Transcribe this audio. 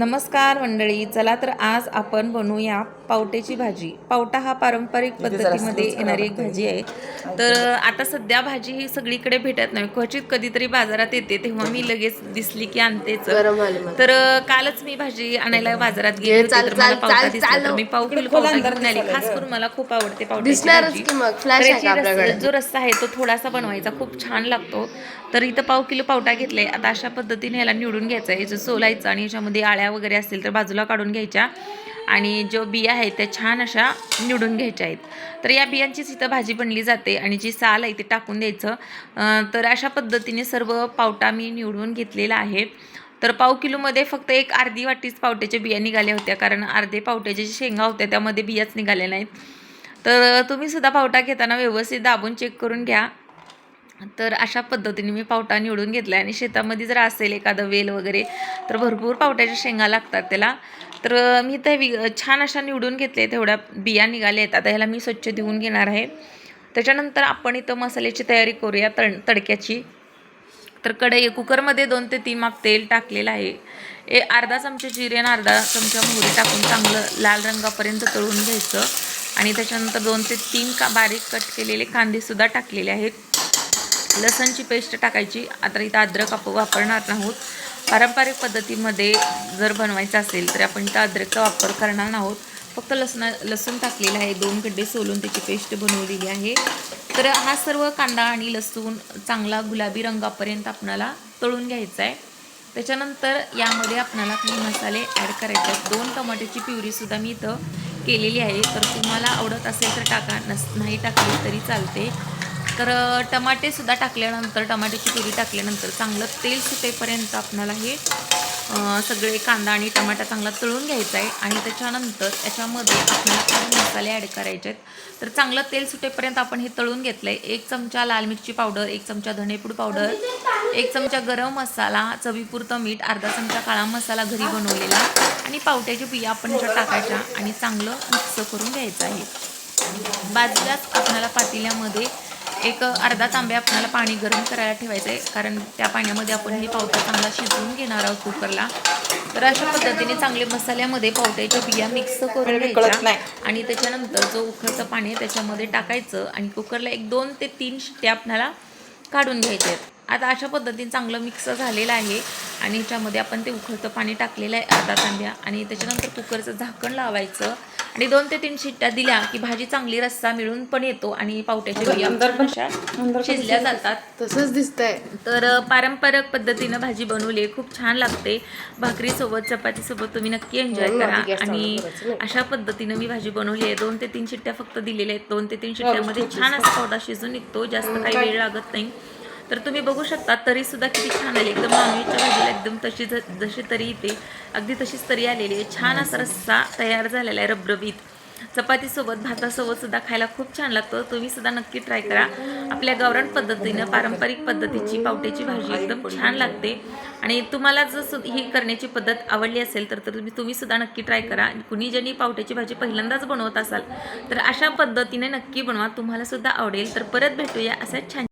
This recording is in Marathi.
नमस्कार मंडळी चला तर आज आपण बनवूया पावट्याची भाजी. पावटा हा पारंपरिक पद्धतीमध्ये येणारी एक भाजी आहे. तर आता सध्या भाजी ही सगळीकडे भेटत नाही. क्वचित कधीतरी बाजारात येते तेव्हा मी लगेच दिसली की आणतेच तर कालच मी भाजी आणायला बाजारात गेली तर मला पावटा दिसला तर. मी पाव किलो पावटा घेऊन आली. खास करून मला खूप आवडते रस- जो रस्सा आहे तो थोडासा बनवायचा. खूप छान लागतो. तर इथं पाव किलो पावटा घेतलाय. आता अशा पद्धतीने ह्याला निवडून घ्यायचं आहे. याचं सोलायचं आणि याच्यामध्ये आळ्या वगैरे असतील तर बाजूला काढून घ्यायच्या. आणि जो बिया आहेत त्या छान अशा निवडून घ्यायच्या आहेत. तर या बियांचीच इथं भाजी बनली जाते आणि जी साल आहे ती टाकून द्यायचं. तर अशा पद्धतीने सर्व पावटा मी निवडून घेतलेला आहे. तर पाव किलोमध्ये फक्त एक अर्धी वाटीच पावट्याच्या बिया निघाल्या होत्या. कारण अर्धे पावट्याच्या जे शेंगा होत्या त्यामध्ये बियाच निघाल्या नाहीत. तर तुम्ही सुद्धा पावटा घेताना व्यवस्थित दाबून चेक करून घ्या. तर अशा पद्धतीने मी पावटा निवडून घेतला आणि शेतामध्ये जर असेल एखादं वेल वगैरे तर भरपूर पावट्याच्या शेंगा लागतात त्याला. तर मी त्या वि छान अशा निवडून घेतले तेवढ्या बिया निघाल्या आहेत. आता ह्याला मी स्वच्छ धुवून घेणार आहे. त्याच्यानंतर आपण इथं मसाल्याची तयारी करूया तड तडक्याची. तर कढई कुकरमध्ये दोन ते तीन माप तेल टाकलेलं आहे. ए अर्धा चमचा जिरे आणि अर्धा चमचा मोहरी टाकून चांगलं लाल रंगापर्यंत तळून घ्यायचं. आणि त्याच्यानंतर दोन ते तीन का बारीक कट केलेले कांदेसुद्धा टाकलेले आहेत. लसणची पेस्ट टाकायची. आता इथं अद्रक आपण वापरणार आहोत पारंपरिक पद्धतीमध्ये जर बनवायचं असेल तर आपण इथं अद्रकचा वापर करणार नाहोत. फक्त लसणा लसूण टाकलेलं आहे. दोन गड्डे सोलून त्याची पेस्ट बनवलेली आहे. तर हा सर्व कांदा आणि लसूण चांगला गुलाबी रंगापर्यंत आपणाला तळून घ्यायचा आहे. त्याच्यानंतर यामध्ये आपणाला काही मसाले ॲड करायचे आहेत. दोन टमाट्याची प्युरीसुद्धा मी इथं केलेली आहे. तर तुम्हाला आवडत असेल तर टाका. नस नाही टाकली तरी चालते. तर टमाटेसुद्धा टाकल्यानंतर टमाट्याची पुरी टाकल्यानंतर चांगलं तेल सुटेपर्यंत आपल्याला हे सगळे कांदा आणि टमाटा चांगला तळून घ्यायचा आहे. आणि त्याच्यानंतर याच्यामध्ये आपल्याला काही मसाले ॲड करायचे आहेत. तर चांगलं तेल सुटेपर्यंत आपण हे तळून घेतलं आहे एक चमचा लाल मिरची पावडर एक चमचा धनेपूड पावडर एक चमचा गरम मसाला चवीपुरतं मीठ अर्धा चमचा काळा मसाला घरी बनवलेला आणि पावट्याच्या बिया आपण ह्याच्यात टाकायच्या आणि चांगलं मिक्स करून घ्यायचं आहे. बाजूलाच आपल्याला पातेल्यामध्ये एक अर्धा तांबे आपल्याला पाणी गरम करायला ठेवायचं आहे कारण त्या पाण्यामध्ये आपण हे पावटा चांगला शिजवून घेणार आहोत कुकरला. तर अशा पद्धतीने चांगले मसाल्यामध्ये पावट्याच्या बिया मिक्स करून घ्यायच्या. आणि त्याच्यानंतर जो उखळतं पाणी आहे त्याच्यामध्ये टाकायचं आणि कुकरला एक दोन ते तीन शिट्ट्या आपल्याला काढून घ्यायचे आहेत. आता अशा पद्धतीने चांगलं मिक्स झालेलं आहे. आणि ह्याच्यामध्ये आपण ते उखळतं पाणी टाकलेलं आहे अर्धा तांब्या आणि त्याच्यानंतर कुकरचं झाकण लावायचं. आणि दोन ते तीन शिट्ट्या दिल्या की भाजी चांगली रस्सा मिळून पण येतो. आणि पावट्याच्या शिजल्या जातात. तसंच दिसतंय. तर पारंपरिक पद्धतीनं भाजी बनवली आहे. खूप छान लागते. भाकरीसोबत चपातीसोबत तुम्ही नक्की एन्जॉय हम्म, करा. आणि. अशा पद्धतीनं मी भाजी बनवली आहे. दोन ते तीन शिट्ट्या फक्त दिलेल्या आहेत. दोन ते तीन शिट्ट्यामध्ये छान असा पावडा शिजून निघतो. जास्त काही वेळ लागत नाही. तर तुम्ही बघू शकता तरी सुद्धा किती छान आली. एकदम नॉनव्हेजच्या भाजीला एकदम तशी जशी तरी येते अगदी तशीच तरी आलेली आहे. छान असा रस्सा तयार झालेला आहे रबरबीत. चपातीसोबत भातासोबत सुद्धा खायला खूप छान लागतं. तुम्ही सुद्धा नक्की ट्राय करा. आपल्या गावरान पद्धतीनं पारंपरिक पद्धतीची पावट्याची भाजी एकदम छान लागते. आणि तुम्हाला जर सु- ही करण्याची पद्धत आवडली असेल तर तर तुम्ही तुम्ही सुद्धा नक्की ट्राय करा. कुणी ज्यांनी पावट्याची भाजी पहिल्यांदाच बनवत असाल तर अशा पद्धतीने नक्की बनवा. तुम्हाला सुद्धा आवडेल. तर परत भेटूया अशा छान